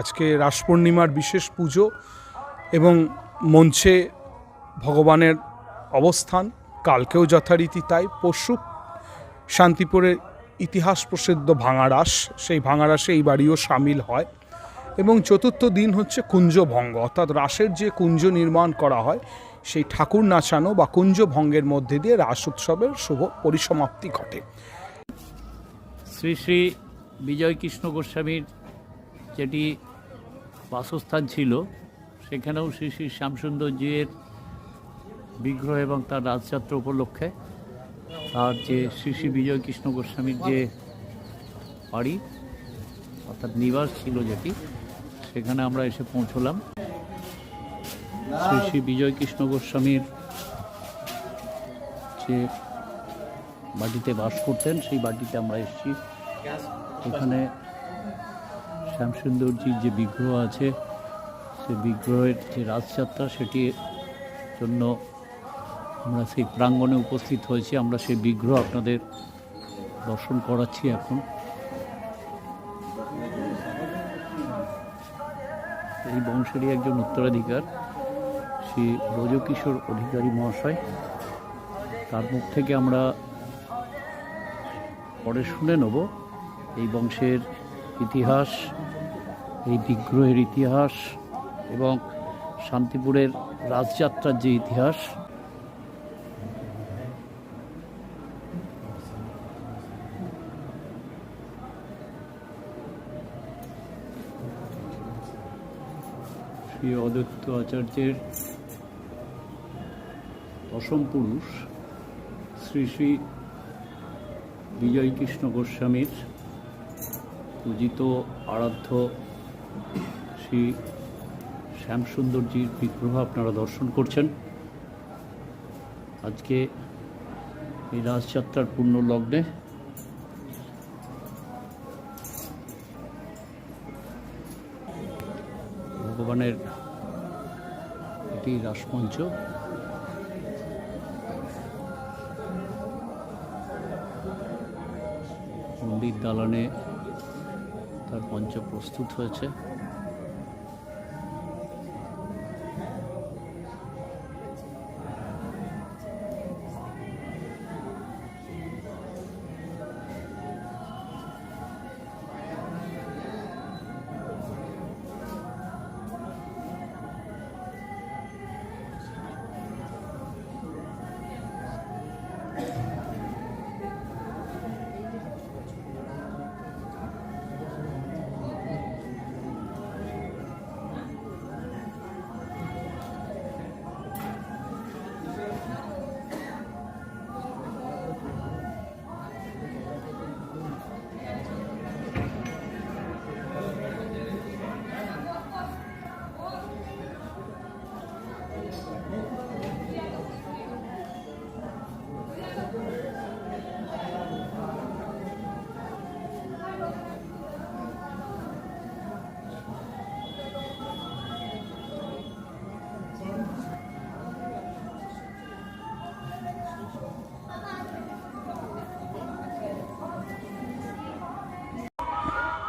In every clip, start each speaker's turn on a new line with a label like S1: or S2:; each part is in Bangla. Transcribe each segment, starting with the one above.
S1: আজকে রাস পূর্ণিমার বিশেষ পুজো এবং মঞ্চে ভগবানের অবস্থান, কালকেও যথারীতি তাই, পরশু শান্তিপুরের ইতিহাস প্রসিদ্ধ ভাঙারাস, সেই ভাঙারাসে এই বাড়িও সামিল হয় এবং চতুর্থ দিন হচ্ছে কুঞ্জভঙ্গ, অর্থাৎ রাসের যে কুঞ্জ নির্মাণ করা হয়, সেই ঠাকুর নাচানো বা কুঞ্জভঙ্গের মধ্যে দিয়ে রাস উৎসবের শুভ পরিসমাপ্তি ঘটে।
S2: শ্রী শ্রী বিজয় কৃষ্ণ গোস্বামীর যেটি বাসস্থান ছিল, সেখানেও শ্রী শ্রী শ্যামসুন্দরজির বিগ্রহ এবং তার রাজযাত্রা উপলক্ষে তার যে শ্রী শ্রী বিজয় কৃষ্ণ গোস্বামীর যে বাড়ি, অর্থাৎ নিবাস ছিল যেটি, সেখানে আমরা এসে পৌঁছলাম। শ্রী শ্রী বিজয় কৃষ্ণ গোস্বামীর যে বাড়িতে বাস করতেন, সেই বাড়িতে আমরা এসেছি। এখানে শ্যামসুন্দরজির যে বিগ্রহ আছে, সে বিগ্রহের যে রাজযাত্রা সেটির জন্য আমরা সেই প্রাঙ্গণে উপস্থিত হয়েছি। আমরা সেই বিগ্রহ আপনাদের দর্শন করাচ্ছি এখন। এই বংশেরই একজন উত্তরাধিকার, শ্রী ব্রজকিশোর অধিকারী মহাশয়। তার মুখ থেকে আমরা পরে শুনে নেব। এই বংশের ইতিহাস, এই বিগ্রহের ইতিহাস এবং শান্তিপুরের রাজযাত্রার যে ইতিহাস। শ্রী অদত্ত আচার্যের দশম পুরুষ শ্রী শ্রী বিজয় কৃষ্ণ গোস্বামীর পূজিত আরাধ্য শ্রী শ্যামসুন্দরজির বিগ্রহ আপনারা দর্শন করছেন। আজকে এই রাজযাত্রার পূর্ণ লগ্নে ভগবানের এটি রাসমঞ্চ। মন্দির দালানে তার মঞ্চ প্রস্তুত হয়েছে।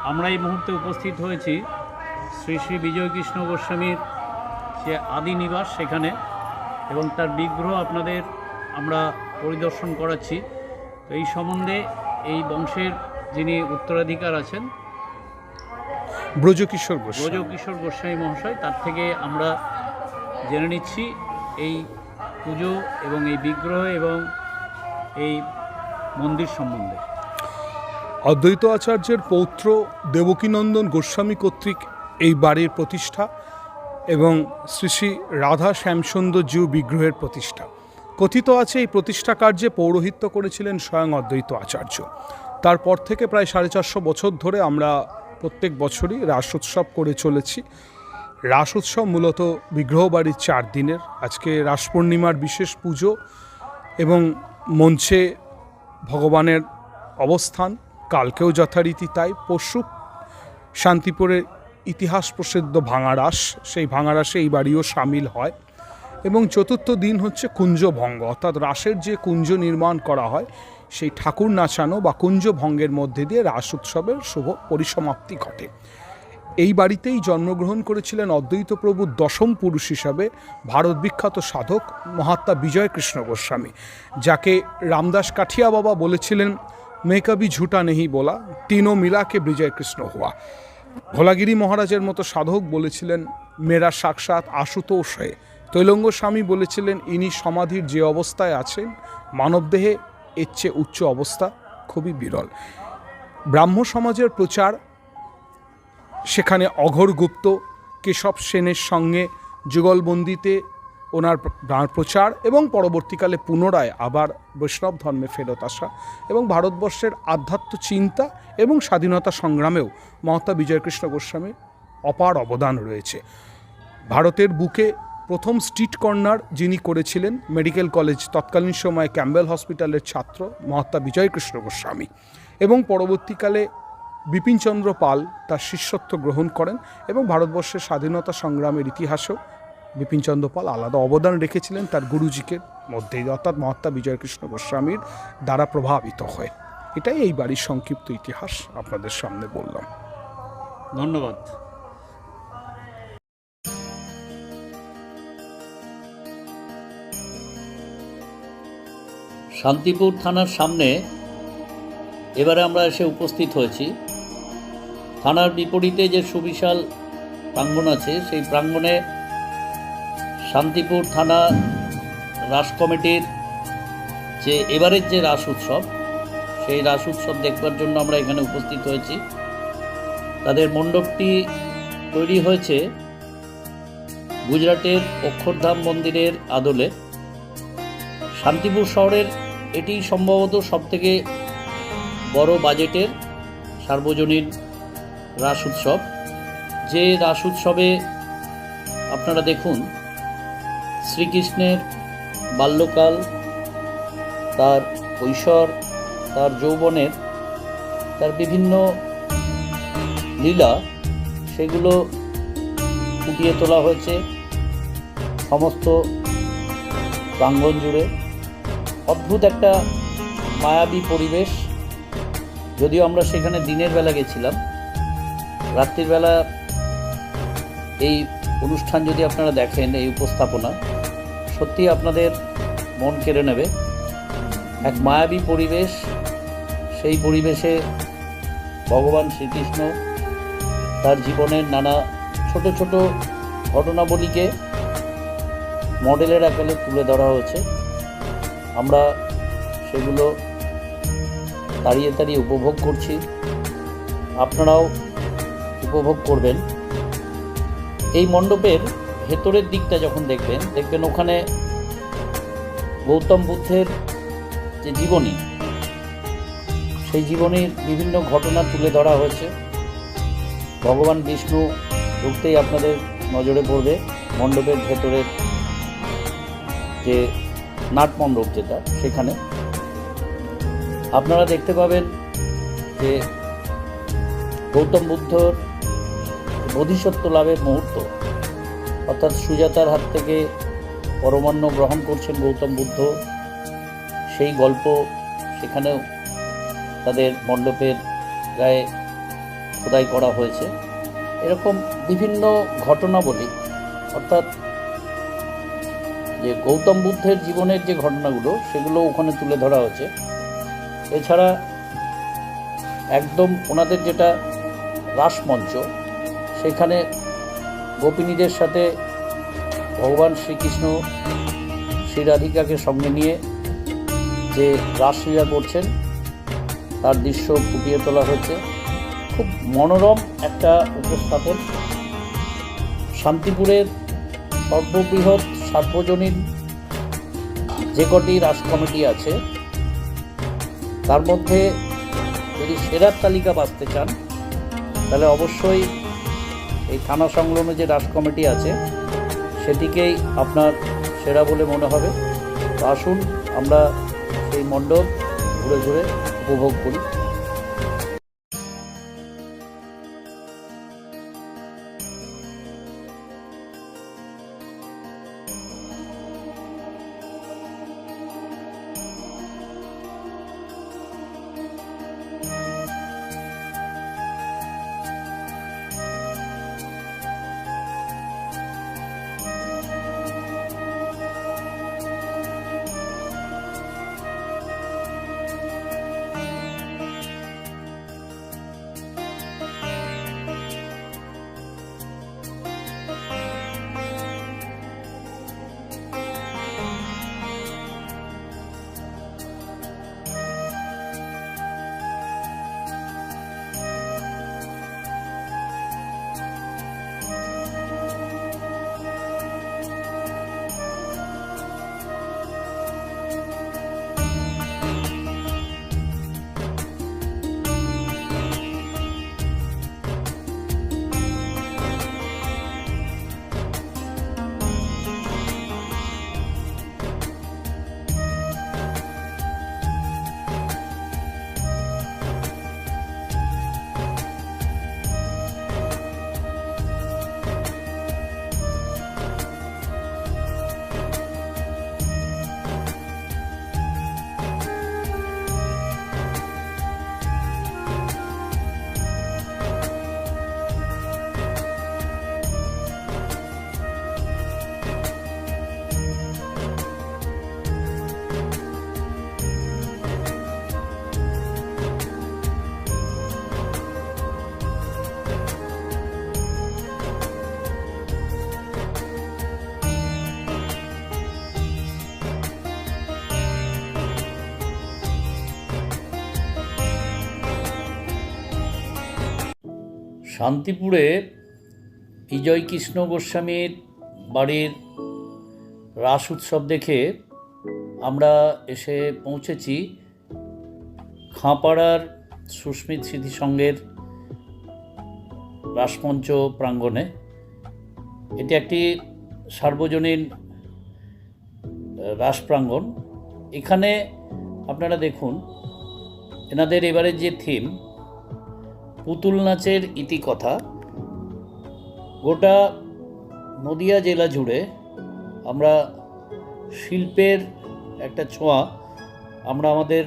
S2: আমরা এই মুহূর্তে উপস্থিত হয়েছি শ্রী শ্রী বিজয় কৃষ্ণ গোস্বামীর যে আদি নিবাস সেখানে এবং তার বিগ্রহ আপনাদের আমরা পরিদর্শন করাচ্ছি। তো এই সম্বন্ধে এই বংশের যিনি উত্তরাধিকার আছেন
S1: ব্রজকিশোর
S2: ব্রজকিশোর গোস্বামী মহাশয় তার থেকে আমরা জেনে নিচ্ছি এই পুজো এবং এই বিগ্রহ এবং এই মন্দির সম্বন্ধে।
S1: অদ্বৈত আচার্যের পৌত্র দেবকীনন্দন গোস্বামী কর্তৃক এই বাড়ির প্রতিষ্ঠা এবং শ্রী শ্রী রাধা শ্যামসুন্দর জিউ বিগ্রহের প্রতিষ্ঠা। কথিত আছে এই প্রতিষ্ঠা কার্যে পৌরোহিত্য করেছিলেন স্বয়ং অদ্বৈত আচার্য। তারপর থেকে প্রায় সাড়ে চারশো বছর ধরে আমরা প্রত্যেক বছরই রাস উৎসব করে চলেছি। রাস উৎসব মূলত বিগ্রহ বাড়ির চার দিনের। আজকে রাস পূর্ণিমার বিশেষ পুজো এবং মঞ্চে ভগবানের অবস্থান। কালকেও যথারীতি তাই। পরশু শান্তিপুরের ইতিহাস প্রসিদ্ধ ভাঙারাস, সেই ভাঙারাসে এই বাড়িও সামিল হয়। এবং চতুর্থ দিন হচ্ছে কুঞ্জভঙ্গ অর্থাৎ রাসের যে কুঞ্জ নির্মাণ করা হয়, সেই ঠাকুর নাচানো বা কুঞ্জভঙ্গের মধ্যে দিয়ে রাস উৎসবের শুভ পরিসমাপ্তি ঘটে। এই বাড়িতেই জন্মগ্রহণ করেছিলেন অদ্বৈত প্রভুর দশম পুরুষ হিসাবে ভারত বিখ্যাত সাধক মহাত্মা বিজয় কৃষ্ণ গোস্বামী, যাকে রামদাস কাঠিয়া বাবা বলেছিলেন মে কবি ঝুটা নেহি বলা তিনো মিলাকে বিজয় কৃষ্ণ হওয়া। ভোলাগিরি মহারাজের মতো সাধক বলেছিলেন মেরা সাক্ষাৎ আশুতোষ হয়ে। তৈলঙ্গ স্বামী বলেছিলেন, ইনি সমাধির যে অবস্থায় আছেন মানবদেহে এর চেয়ে উচ্চ অবস্থা খুবই বিরল। ব্রাহ্ম সমাজের প্রচার, সেখানে অঘোর গুপ্ত কেশব সেনের সঙ্গে যুগলবন্দিতে ওনার প্র- প্রচার এবং পরবর্তীকালে পুনরায় আবার বৈষ্ণব ধর্মে ফেরত আসা এবং ভারতবর্ষের আধ্যাত্ম চিন্তা এবং স্বাধীনতা সংগ্রামেও মহাত্মা বিজয়কৃষ্ণ গোস্বামীর অপার অবদান রয়েছে। ভারতের বুকে প্রথম স্ট্রিট কর্নার যিনি করেছিলেন মেডিকেল কলেজ, তৎকালীন সময়ে ক্যাম্বেল হসপিটালের ছাত্র মহাত্মা বিজয়কৃষ্ণ গোস্বামী এবং পরবর্তীকালে বিপিনচন্দ্র পাল তার শিষ্যত্ব গ্রহণ করেন এবং ভারতবর্ষের স্বাধীনতা সংগ্রামের ইতিহাসেও বিপিনচন্দ্র পাল আলাদা অবদান রেখেছিলেন তার গুরুজিকে মধ্যেই অর্থাৎ মহাত্মা বিজয়কৃষ্ণ গোস্বামীর দ্বারা প্রভাবিত হয়ে। এটাই এই বাড়ির সংক্ষিপ্ত ইতিহাস আপনাদের সামনে বললাম।
S2: ধন্যবাদ। শান্তিপুর থানার সামনে এবারে আমরা এসে উপস্থিত হয়েছি। থানার বিপরীতে যে সুবিশাল প্রাঙ্গণ আছে, সেই প্রাঙ্গণে শান্তিপুর থানা রাস কমিটির যে এবারের যে রাস উৎসব, সেই রাস উৎসব দেখবার জন্য আমরা এখানে উপস্থিত হয়েছি। তাদের মণ্ডপটি তৈরি হয়েছে গুজরাটের অক্ষরধাম মন্দিরের আদলে। শান্তিপুর শহরের এটি সম্ভবত সবথেকে বড় বাজেটের সার্বজনীন রাস উৎসব। যে রাস উৎসবে আপনারা দেখুন শ্রীকৃষ্ণের বাল্যকাল, তার কৈশোর, তার যৌবনের, তার বিভিন্ন লীলা, সেগুলো ফুটিয়ে তোলা হয়েছে সমস্ত প্রাঙ্গণ জুড়ে। অদ্ভুত একটা মায়াবী পরিবেশ। যদিও আমরা সেখানে দিনের বেলা গেছিলাম, রাত্রির বেলা এই অনুষ্ঠান যদি আপনারা দেখেন, এই উপস্থাপনা সত্যি আপনাদের মন কেড়ে নেবে। এক মায়াবী পরিবেশ, সেই পরিবেশে ভগবান শ্রীকৃষ্ণ তার জীবনের নানা ছোট ছোট ঘটনাবলীকে মডেলের আকারে তুলে ধরা হয়েছে। আমরা সেগুলো দাঁড়িয়ে দাঁড়িয়ে উপভোগ করছি। আপনারাও উপভোগ করবেন। এই মণ্ডপের ভেতরের দিকটা যখন দেখবেন দেখবেন ওখানে গৌতম বুদ্ধের যে জীবনী, সেই জীবনীর বিভিন্ন ঘটনা তুলে ধরা হয়েছে। ভগবান বিষ্ণু ঢুকতেই আপনাদের নজরে পড়বে মণ্ডপের ভেতরের যে নাটমণ্ডপ যেটা, সেখানে। আপনারা দেখতে পাবেন যে গৌতম বুদ্ধর বোধিসত্ত্ব লাভের মুহূর্ত। অর্থাৎ সুজাতার হাত থেকে পরমান্ন গ্রহণ করছেন গৌতম বুদ্ধ। সেই গল্প সেখানেও তাদের মণ্ডপের গায়ে খোদাই করা হয়েছে। এরকম বিভিন্ন ঘটনাবলী, অর্থাৎ যে গৌতম বুদ্ধের জীবনের যে ঘটনাগুলো, সেগুলো ওখানে তুলে ধরা হয়েছে। এছাড়া একদম ওনাদের যেটা রাসমঞ্চ, সেখানে গোপিনীদের সাথে ভগবান শ্রীকৃষ্ণ শ্রী রাধিকাকে সঙ্গে নিয়ে যে রাসলীলা করছেন, তার দৃশ্য ফুটিয়ে তোলা হয়েছে। খুব মনোরম একটা উপস্থাপন। শান্তিপুরের সর্ববৃহৎ সার্বজনীন যে কটি রাস কমিটি আছে, তার মধ্যে যদি সেরার তালিকা বাঁচতে চান, তাহলে অবশ্যই এই থানা সংলগ্ন যে রাস কমিটি আছে, সেটিকেই আপনার সেরা বলে মনে হবে। আসুন, আমরা সেই মণ্ডপ ঘুরে ঘুরে উপভোগ করি। শান্তিপুরে বিজয় কৃষ্ণ গোস্বামীর বাড়ির রাস উৎসব দেখে আমরা এসে পৌঁছেছি খাঁপাড়ার সুস্মিত স্মৃতিসংঘের রাসমঞ্চ প্রাঙ্গণে। এটি একটি সার্বজনীন রাস প্রাঙ্গণ এখানে আপনারা দেখুন, এনাদের এবারে যে থিম পুতুল নাচের ইতিকথা গোটা নদিয়া জেলা জুড়ে আমরা শিল্পের একটা ছোঁয়া আমরা আমাদের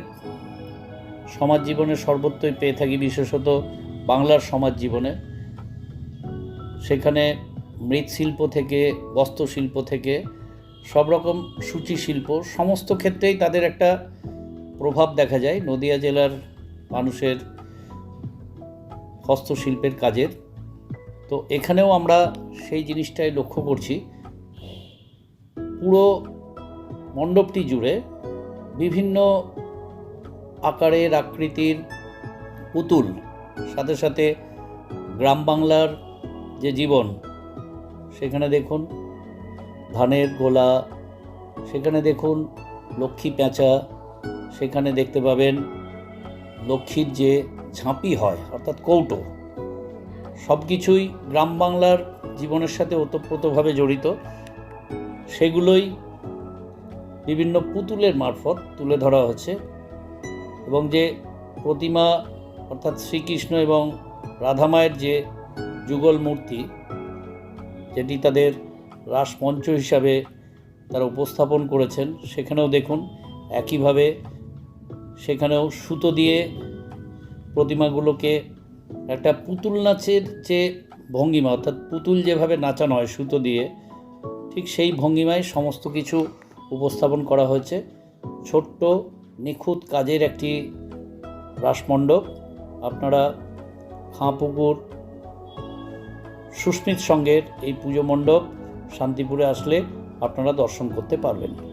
S2: সমাজ জীবনে সর্বত্রই পেয়ে থাকি, বিশেষত বাংলার সমাজ জীবনে। সেখানে মৃৎশিল্প থেকে, বস্ত্রশিল্প থেকে, সব রকম সূচি শিল্প, সমস্ত ক্ষেত্রেই তাদের একটা প্রভাব দেখা যায়। নদিয়া জেলার মানুষের হস্তশিল্পের কাজের। তো এখানেও আমরা সেই জিনিসটাই লক্ষ্য করছি। পুরো মণ্ডপটি জুড়ে বিভিন্ন আকারের আকৃতির পুতুল, সাথে সাথে গ্রাম বাংলার যে জীবন, সেখানে দেখুন ধানের গোলা, সেখানে দেখুন লক্ষ্মী পেঁচা সেখানে দেখতে পাবেন লক্ষ্মীর যে ঝাঁপি হয়। অর্থাৎ কৌটো সব কিছুই গ্রাম বাংলার জীবনের সাথে ওতপ্রোতভাবে জড়িত। সেগুলোই বিভিন্ন পুতুলের মারফত তুলে ধরা হচ্ছে এবং যে প্রতিমা অর্থাৎ শ্রীকৃষ্ণ এবং রাধামায়ের যে যুগল মূর্তি, যেটি তাদের রাসমঞ্চ হিসাবে তারা উপস্থাপন করেছেন, সেখানেও দেখুন একইভাবে সেখানেও সুতো দিয়ে প্রতিমাগুলোকে একটা পুতুল নাচের যে ভঙ্গিমা, অর্থাৎ পুতুল যেভাবে নাচানো হয় সুতো দিয়ে, ঠিক সেই ভঙ্গিমায় সমস্ত কিছু উপস্থাপন করা হয়েছে। ছোট্ট, নিখুঁত কাজের একটি রাসমণ্ডপ। আপনারা খাঁপুকুর, সুস্মিত সঙ্গের এই পুজো মণ্ডপ শান্তিপুরে আসলে আপনারা দর্শন করতে পারবেন।